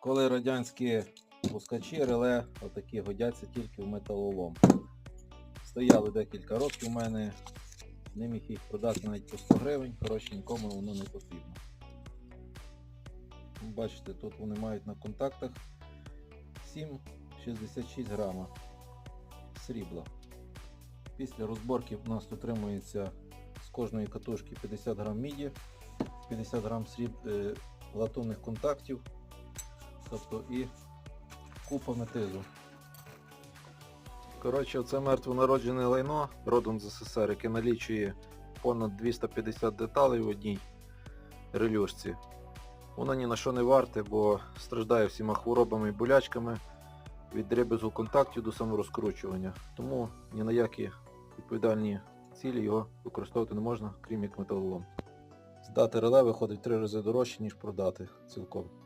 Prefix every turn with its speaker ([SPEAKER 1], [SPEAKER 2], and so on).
[SPEAKER 1] Коли радянські пускачі реле отакі годяться тільки в металолом. Стояли декілька років у мене, не міг їх продати навіть по 100 гривень, коротше нікому воно не потрібно. Бачите, тут вони мають на контактах 7,66 грама срібла. Після розборки в нас отримується з кожної катушки 50 грам міді, 50 грам сріб, е, латунних контактів, тобто і купа метизу. Коротше, це мертвонароджене лайно родом з СССР, яке налічує понад 250 деталей в одній релюшці. Воно ні на що не варте, бо страждає всіма хворобами і болячками від дребезу контактів до саморозкручування. Тому ні на які відповідальні цілі його використовувати не можна, крім як металолом. Здати реле виходить три рази дорожче, ніж продати цілком.